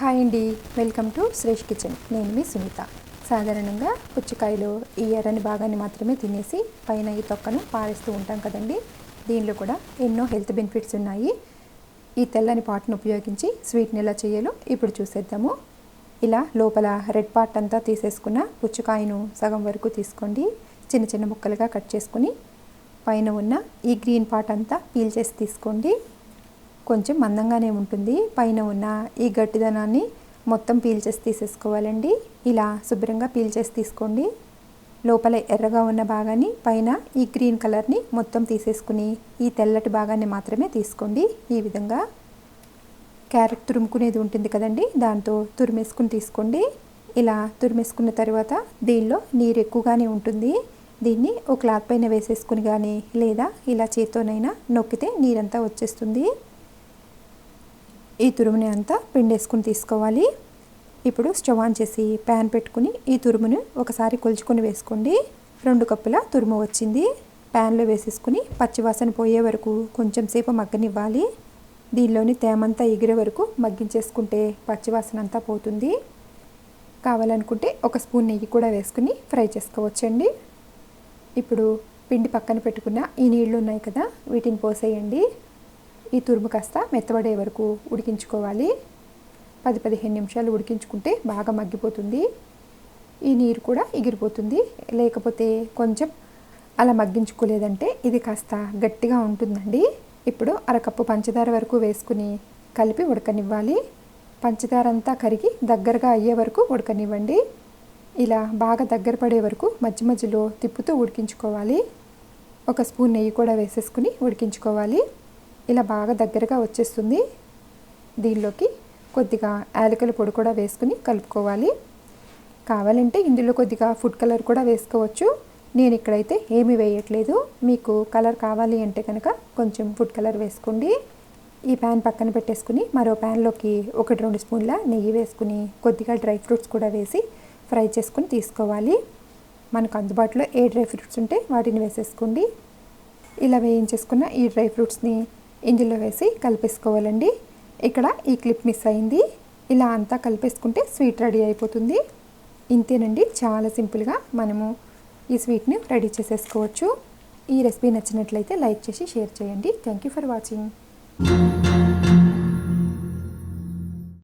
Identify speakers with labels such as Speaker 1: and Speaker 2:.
Speaker 1: Hi అండి. Welcome to Shresh kitchen. నేను మీ సునీత. సాధారణంగా పుచ్చకాయలో ఈ ఎర్రని భాగాన్ని మాత్రమే తినేసి పైన ఈ తొక్కను పారేస్తూ ఉంటాం కదండి. దీనిలో కూడా ఎన్నో హెల్త్ బెనిఫిట్స్ ఉన్నాయి. ఈ తెల్లని పాట్ను ఉపయోగించి స్వీట్ని ఎలా చేయాలో ఇప్పుడు చూసేద్దాము. ఇలా లోపల రెడ్ పార్ట్ అంతా తీసేసుకున్న పుచ్చకాయను సగం వరకు తీసుకోండి. చిన్న చిన్న ముక్కలుగా కట్ చేసుకుని పైన ఉన్న ఈ గ్రీన్ పార్ట్ అంతా పీల్ చేసి తీసుకోండి. కొంచెం మందంగానే ఉంటుంది. పైన ఉన్న ఈ గట్టిదనాన్ని మొత్తం పీల్ చేసి తీసేసుకోవాలండి. ఇలా శుభ్రంగా పీల్ చేసి తీసుకోండి. లోపల ఎర్రగా ఉన్న భాగాన్ని పైన ఈ గ్రీన్ కలర్ని మొత్తం తీసేసుకుని ఈ తెల్లటి భాగాన్ని మాత్రమే తీసుకోండి. ఈ విధంగా క్యారెట్ తురుముకునేది ఉంటుంది కదండి దాంతో తురిమేసుకుని తీసుకోండి. ఇలా తురిమేసుకున్న తర్వాత దీనిలో నీరు ఎక్కువగానే ఉంటుంది. దీన్ని ఒక క్లాత్ పైన వేసేసుకుని కానీ లేదా ఇలా చేత్తోనైనా నొక్కితే నీరంతా వచ్చేస్తుంది. ఈ తురుముని అంతా పిండేసుకుని తీసుకోవాలి. ఇప్పుడు స్టవ్ ఆన్ చేసి ప్యాన్ పెట్టుకుని ఈ తురుమును ఒకసారి కొలుచుకొని వేసుకోండి. రెండు కప్పుల తురుము వచ్చింది. ప్యాన్లో వేసేసుకుని పచ్చివాసన పోయే వరకు కొంచెం సేపు మగ్గనివ్వాలి. దీనిలోని తేమంతా ఎగిరే వరకు మగ్గించేసుకుంటే పచ్చివాసన అంతా పోతుంది. కావాలనుకుంటే ఒక స్పూన్ నెయ్యి కూడా వేసుకుని ఫ్రై చేసుకోవచ్చండి. ఇప్పుడు పిండి పక్కన పెట్టుకున్న ఈ నీళ్ళు ఉన్నాయి కదా వీటిని పోసేయండి. ఈ తురుము కాస్త మెత్తబడే వరకు ఉడికించుకోవాలి. పది పదిహేను నిమిషాలు ఉడికించుకుంటే బాగా మగ్గిపోతుంది. ఈ నీరు కూడా ఎగిరిపోతుంది. లేకపోతే కొంచెం అలా మగ్గించుకోలేదంటే ఇది కాస్త గట్టిగా ఉంటుందండి. ఇప్పుడు అరకప్పు పంచదార వరకు వేసుకుని కలిపి ఉడకనివ్వాలి. పంచదార అంతా కరిగి దగ్గరగా అయ్యే వరకు ఉడకనివ్వండి. ఇలా బాగా దగ్గర పడే వరకు మధ్య మధ్యలో తిప్పుతూ ఉడికించుకోవాలి. ఒక స్పూన్ నెయ్యి కూడా వేసేసుకుని ఉడికించుకోవాలి. ఇలా బాగా దగ్గరగా వచ్చేస్తుంది. దీనిలోకి కొద్దిగా యాలకుల పొడి కూడా వేసుకుని కలుపుకోవాలి. కావాలంటే ఇందులో కొద్దిగా ఫుడ్ కలర్ కూడా వేసుకోవచ్చు. నేను ఇక్కడైతే ఏమీ వేయట్లేదు. మీకు కలర్ కావాలి అంటే కనుక కొంచెం ఫుడ్ కలర్ వేసుకోండి. ఈ ప్యాన్ పక్కన పెట్టేసుకుని మరో ప్యాన్లోకి ఒకటి రెండు స్పూన్ల నెయ్యి వేసుకుని కొద్దిగా డ్రై ఫ్రూట్స్ కూడా వేసి ఫ్రై చేసుకుని తీసుకోవాలి. మనకు అందుబాటులో ఏ డ్రై ఫ్రూట్స్ ఉంటే వాటిని వేసేసుకోండి. ఇలా వేయించేసుకున్న ఈ డ్రై ఫ్రూట్స్ని ఇందులో వేసి కలిపేసుకోవాలండి. ఇక్కడ ఈ క్లిప్ మిస్ అయింది. ఇలా అంతా కలిపేసుకుంటే స్వీట్ రెడీ అయిపోతుంది. ఇంతేనండి చాలా సింపుల్గా మనము ఈ స్వీట్ని రెడీ చేసేసుకోవచ్చు. ఈ రెసిపీ నచ్చినట్లయితే లైక్ చేసి షేర్ చేయండి. Thank you for watching.